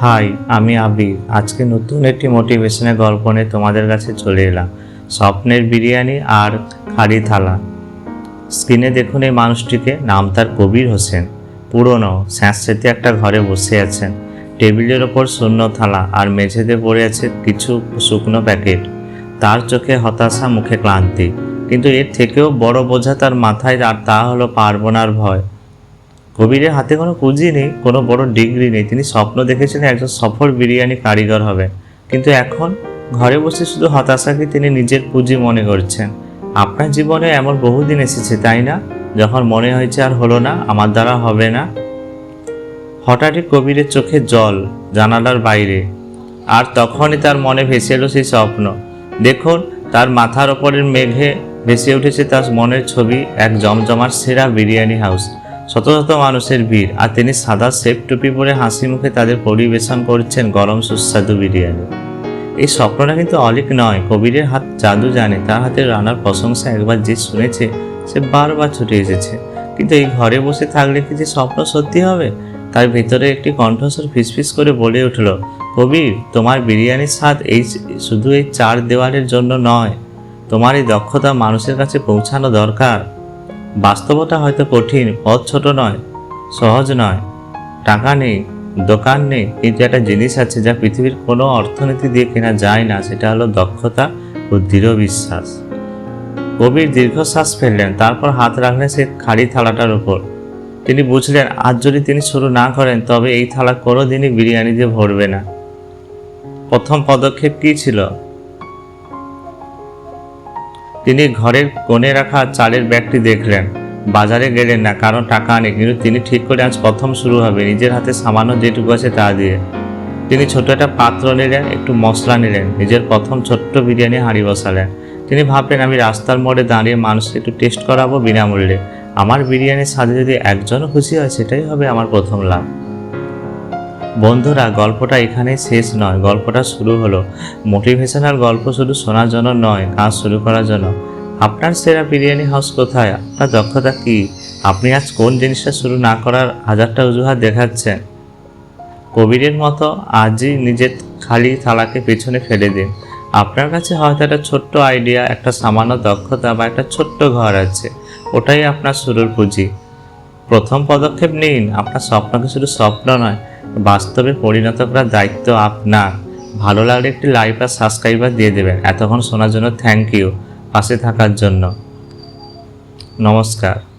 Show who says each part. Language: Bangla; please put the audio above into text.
Speaker 1: হাই, আমি আবির। আজকে নতুন একটি মোটিভেশনের গল্প নিয়ে তোমাদের কাছে চলে এলাম। স্বপ্নের বিরিয়ানি আর খাড়ি থালা। স্ক্রিনে দেখুন এই মানুষটিকে, নাম তার কবির হোসেন। পুরনো স্যাঁতস্যাঁতে একটা ঘরে বসে আছেন। টেবিলের ওপর শূন্য থালা আর মেঝেতে পড়ে আছে কিছু শুকনো প্যাকেট। তার চোখে হতাশা, মুখে ক্লান্তি। কিন্তু এর থেকেও বড় বোঝা তার মাথায়, আর তা হলো পারব না আর ভয়। কবিরের হাতে কোনো পুঁজি নেই, কোনো বড় ডিগ্রি নেই। তিনি স্বপ্ন দেখেছিলেন একজন সফল বিরিয়ানি কারিগর হবে কিন্তু এখন ঘরে বসে শুধু হতাশাকে তিনি নিজের পুঁজি মনে করছেন। আপনার জীবনে এমন বহুদিন এসেছে, তাই না? যখন মনে হয়েছে আর হলো না, আমার দ্বারা হবে না। হঠাৎই কবিরের চোখে জল জানালার বাইরে। আর তখনই তার মনে ভেসে এলো সেই স্বপ্ন। দেখুন, তার মাথার ওপরের মেঘে ভেসে উঠেছে তার মনের ছবি, এক জমজমার সেরা বিরিয়ানি হাউস। শত শত মানুষের ভিড়, আর তিনি সাদা সেফ টুপি পরে হাসি মুখে তাদের পরিবেশন করছেন গরম সুস্বাদু বিরিয়ানি। এই স্বপ্নটা কিন্তু অলিক নয়, কবিরের হাত জাদু জানে, তার হাতে রান্নার প্রশংসা একবার যে শুনেছে, সে বারবার ছুটে এসেছে। কিন্তু এই ঘরে বসে থাকলে কি যে স্বপ্ন সত্যি হবে? তার ভিতরে একটি কণ্ঠস্বর ফিসফিস করে বলে উঠল, কবির, তোমার বিরিয়ানির স্বাদ এই শুধু এই চার দেওয়ালের জন্য নয়। তোমার এই দক্ষতা মানুষের কাছে পৌঁছানো দরকার। বাস্তবতা হয়তো কঠিন, পথ ছোট নয়, সহজ নয়। টাকা নেই, দোকান নেই কিন্তু একটা জিনিস আছে যা পৃথিবীর কোনো অর্থনীতি দিয়ে কেনা যায় না, সেটা হলো দক্ষতা ও দৃঢ় বিশ্বাস। কবির দীর্ঘশ্বাস ফেললেন, তারপর হাত রাখলেন সেই খালি থালাটার উপর। তিনি বুঝলেন, আজ যদি তিনি শুরু না করেন, তবে এই থালা কোনো দিনই বিরিয়ানি দিয়ে ভরবে না। প্রথম পদক্ষেপ কী ছিল? তিনি ঘরের কোণে রাখা চালের ব্যাগটি দেখলেন। বাজারে গেলেন না, কারণ টাকা নেই। কিন্তু তিনি ঠিক করে আজ প্রথম শুরু হবে, নিজের হাতে সামান্য যেটুকু আছে তা দিয়ে। তিনি ছোট একটা পাত্র নিলেন, একটু মশলা নিলেন, নিজের প্রথম ছোট্ট বিরিয়ানি হাঁড়ি বসালেন। তিনি ভাবলেন, আমি রাস্তার মোড়ে দাঁড়িয়ে মানুষকে একটু টেস্ট করাবো বিনামূল্যে। আমার বিরিয়ানির স্বাদে যদি একজনও খুশি হয়, সেটাই হবে আমার প্রথম লাভ। বন্ধুরা, গল্পটা এখানে শেষ নয়। গল্পটা শুরু হলো। মোটিভেশনাল গল্প শুধু শোনার জন্য নয়, কাজ শুরু করার জন্য। আপনার সেরা বিরিয়ানি হাউস কোথায়? আপনার দক্ষতা কি? আপনি আজ কোন জিনিসটা শুরু না করার হাজারটা অজুহাত দেখাচ্ছেন? কবিরের মতো আজই নিজের খালি থালাকে পেছনে ফেলে দিন। আপনার কাছে হয়তো একটা ছোট্ট আইডিয়া একটা সামান্য দক্ষতা বা একটা ছোট্ট ঘর আছে। ওটাই আপনার শুরুর পুঁজি। প্রথম পদক্ষেপ নিন। আপনার স্বপ্নকে শুধু স্বপ্ন নয় বাস্তবে পরিণত করার দায়িত্ব আপনার। ভালো লাগলে একটি লাইক আর সাবস্ক্রাইবার দিয়ে দেবেন। এতক্ষণ শোনার জন্য থ্যাংক ইউ পাশে থাকার জন্য। নমস্কার।